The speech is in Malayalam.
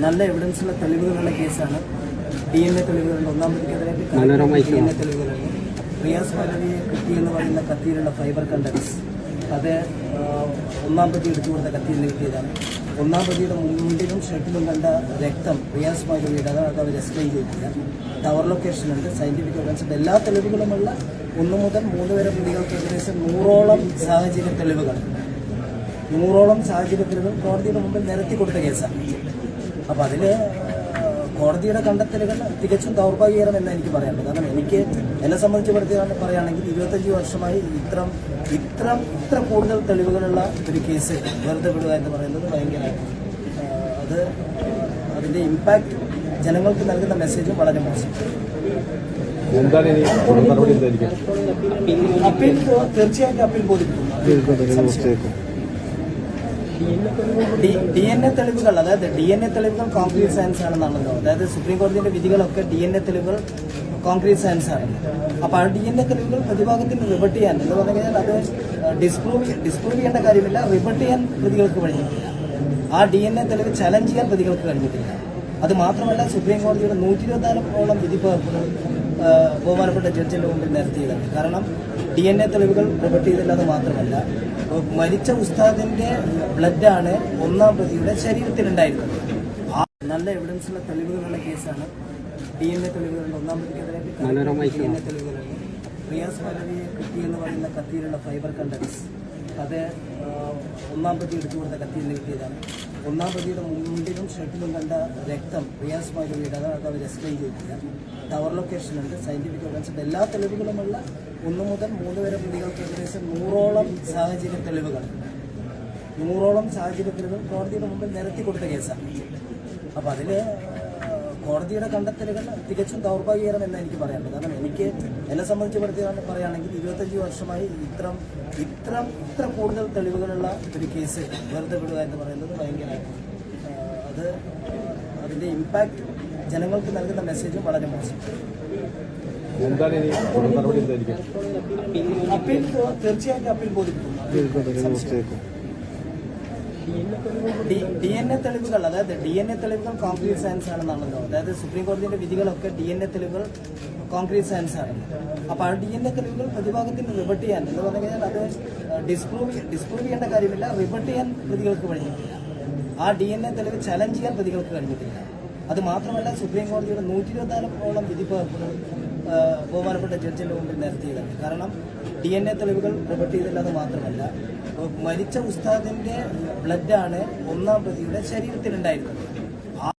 നല്ല എവിഡൻസുള്ള തെളിവുകളുള്ള കേസാണ്. ഡി എൻ എ തെളിവുകളുണ്ട്. ഒന്നാം പ്രതിക്കെതിരെ മനോരമ ഡി എൻ എ തെളിവുകളുണ്ട്. റിയാസ് പല്ലവിയെ കിട്ടി എന്ന് പറയുന്ന കത്തിയിലുള്ള ഫൈബർ കണ്ടക്ട്സ് അത് ഒന്നാം പ്രതി എടുത്തു കൊടുത്ത കത്തിയിൽ നിന്ന് കിട്ടിയതാണ്. ഒന്നാം പ്രതിയുടെ മുണ്ടിലും ഷർട്ടിലും കണ്ട രക്തം റിയാസ് പല്ലവിയുടെ അത് അവർ എക്സ്പ്ലെയിൻ ചെയ്തില്ല ടവർ ലൊക്കേഷൻ ഉണ്ട്. സയന്റിഫിക് എവിഡൻസ് ഉണ്ട്. എല്ലാ തെളിവുകളുമുള്ള ഒന്ന് മുതൽ മൂന്ന് വരെ പ്രതികൾക്ക് ഏകദേശം നൂറോളം സാഹചര്യ തെളിവുകൾ. നൂറോളം സാഹചര്യ തെളിവുകൾ കോടതിയുടെ മുമ്പിൽ നിരത്തി കൊടുത്ത കേസാണ്. അപ്പൊ അതിൽ ആ, കോടതിയുടെ കണ്ടെത്തലുകൾ തികച്ചും ദൗർഭാഗ്യകരം എന്ന് എനിക്ക് പറയാനുള്ളത്. കാരണം എനിക്ക് എന്നെ സംബന്ധിച്ച് പറയുകയാണ് പറയുകയാണെങ്കിൽ ഇരുപത്തഞ്ച് വർഷമായി ഇത്രം ഇത്രം ഇത്ര കൂടുതൽ തെളിവുകളുള്ള ഒരു കേസ് വെറുതെ വിടുക എന്ന് പറയുന്നത് ഭയങ്കര അത് അതിന്റെ ഇമ്പാക്റ്റ് ജനങ്ങൾക്ക് നൽകുന്ന മെസ്സേജും വളരെ മോശം അപ്പീൽ തീർച്ചയായിട്ടും അപ്പീൽ ബോധിപ്പിക്കും. ഡി എൻ എ തെളിവുകൾ അതായത് ഡി എൻ എ തെളിവുകൾ കോൺക്രീറ്റ് സയൻസ് ആണെന്നാണല്ലോ. അതായത് സുപ്രീം കോടതിയുടെ വിധികളൊക്കെ ഡി എൻ എ തെളിവുകൾ കോൺക്രീറ്റ് സയൻസ് ആണ് അപ്പൊ ആ ഡി എൻ എ തെളിവുകൾ പ്രതിഭാഗത്തിന് റിബട്ട് ചെയ്യാൻ എന്ന് പറഞ്ഞു കഴിഞ്ഞാൽ അത് ഡിസ്പ്രൂവ് ഡിസ്പ്രൂവ് ചെയ്യേണ്ട കാര്യമില്ല റിബട്ട് ചെയ്യാൻ പ്രതികൾക്ക് കഴിഞ്ഞിട്ടില്ല. ആ ഡി എൻ എ തെളിവ് ചലഞ്ച് ചെയ്യാൻ പ്രതികൾക്ക് കഴിഞ്ഞിട്ടില്ല. അത് മാത്രമല്ല സുപ്രീം കോടതിയുടെ നൂറ്റി ഇരുപത്തിനാലോളം വിധി പകർപ്പുകൾ ആ, ബഹുമാനപ്പെട്ട ജഡ്ജിന്റെ മുമ്പിൽ നിരത്തിയതാണ് കാരണം ഡി എൻ എ തെളിവുകൾ റിബട്ട് ചെയ്തില്ലെന്ന് മാത്രമല്ല ആ, മരിച്ച ഉസ്താദിന്റെ ബ്ലഡാണ് ഒന്നാം പ്രതിയുടെ ശരീരത്തിലുണ്ടായിരുന്നത്. ആ നല്ല എവിഡൻസുള്ള തെളിവുകളുള്ള കേസാണ് ഡി എൻ എ തെളിവുകളുണ്ട് ഒന്നാം പ്രതിക്കെതിരെ ഡി എൻ എ തെളിവുകളുണ്ട്. റിയാസ് പദവിയെ കിട്ടി എന്ന് പറയുന്ന കത്തിയിലുള്ള ഫൈബർ കണ്ടൻസ് അത് ഒന്നാം പ്രതി എടുത്തു കൊടുത്ത കത്തിയിൽ കിട്ടിയതാണ്. ഒന്നാം പ്രതിയുടെ മുണ്ടിലും ഷർട്ടിലും കണ്ട രക്തം റിയാസ് പല്ലവിയുടെ വീടാണ് അത് അവർ എക്സ്പ്ലെയിൻ ചെയ്തില്ല ടവർ ലൊക്കേഷൻ ഉണ്ട് സയന്റിഫിക് എവിഡൻസ് എല്ലാ തെളിവുകളുമുള്ള ഒന്ന് മുതൽ മൂന്ന് വരെ പ്രതികൾക്ക് ഏകദേശം നൂറോളം സാഹചര്യ തെളിവുകൾ. നൂറോളം സാഹചര്യ തെളിവുകൾ കോടതിയുടെ മുമ്പിൽ നിരത്തി കൊടുത്ത കേസാണ്. അപ്പോൾ അതിൽ ആ, കോടതിയുടെ കണ്ടെത്തലുകൾ തികച്ചും ദൗർഭാഗ്യകരം എന്ന് എനിക്ക് പറയാനുള്ളത്. കാരണം എനിക്ക് എന്നെ സംബന്ധിച്ച് പറയുകയാണ് പറയുകയാണെങ്കിൽ ഇരുപത്തഞ്ച് വർഷമായി ഇത്രം ഇത്രം ഇത്ര കൂടുതൽ തെളിവുകളുള്ള ഒരു കേസ് വെറുതെ വിടുക എന്ന് പറയുന്നത് ഭയങ്കര അത് അതിന്റെ ഇമ്പാക്റ്റ് ജനങ്ങൾക്ക് നൽകുന്ന മെസ്സേജും വളരെ മോശം. അപ്പീൽ തീർച്ചയായിട്ടും അപ്പീൽ ബോധിപ്പിക്കും ഡി എൻ എ തെളിവുകൾ അതായത് ഡി എൻ എ തെളിവുകൾ കോൺക്രീറ്റ് സയൻസ് ആണെന്നാണല്ലോ. അതായത് സുപ്രീം കോടതിയുടെ വിധികളൊക്കെ ഡി എൻ എ തെളിവുകൾ കോൺക്രീറ്റ് സയൻസ് ആണ്. അപ്പൊ ആ ഡി എൻ എ തെളിവുകൾ പ്രതിഭാഗത്തിന് റിബട്ട് ചെയ്യാൻ എന്ന് പറഞ്ഞു കഴിഞ്ഞാൽ അത് ഡിസ്പ്രൂവ് ഡിസ്പ്രൂവ് ചെയ്യേണ്ട കാര്യമില്ല റിബട്ട് ചെയ്യാൻ പ്രതികൾക്ക് കഴിഞ്ഞിട്ടില്ല. ആ ഡി എൻ എ തെളിവ് ചലഞ്ച് ചെയ്യാൻ പ്രതികൾക്ക് കഴിഞ്ഞിട്ടില്ല. അത് മാത്രമല്ല സുപ്രീം കോടതിയുടെ നൂറ്റി ഇരുപത്തിനാലോളം വിധി ബഹുമാനപ്പെട്ട ജഡ്ജിന്റെ മുമ്പിൽ നിരത്തിയതാണ് കാരണം ഡി എൻ എ തെളിവുകൾ റിപ്പോർട്ട് ചെയ്തില്ലെന്ന് മാത്രമല്ല മരിച്ച ഉസ്താദിന്റെ ബ്ലഡാണ് ഒന്നാം പ്രതിയുടെ ശരീരത്തിലുണ്ടായിരുന്നത്.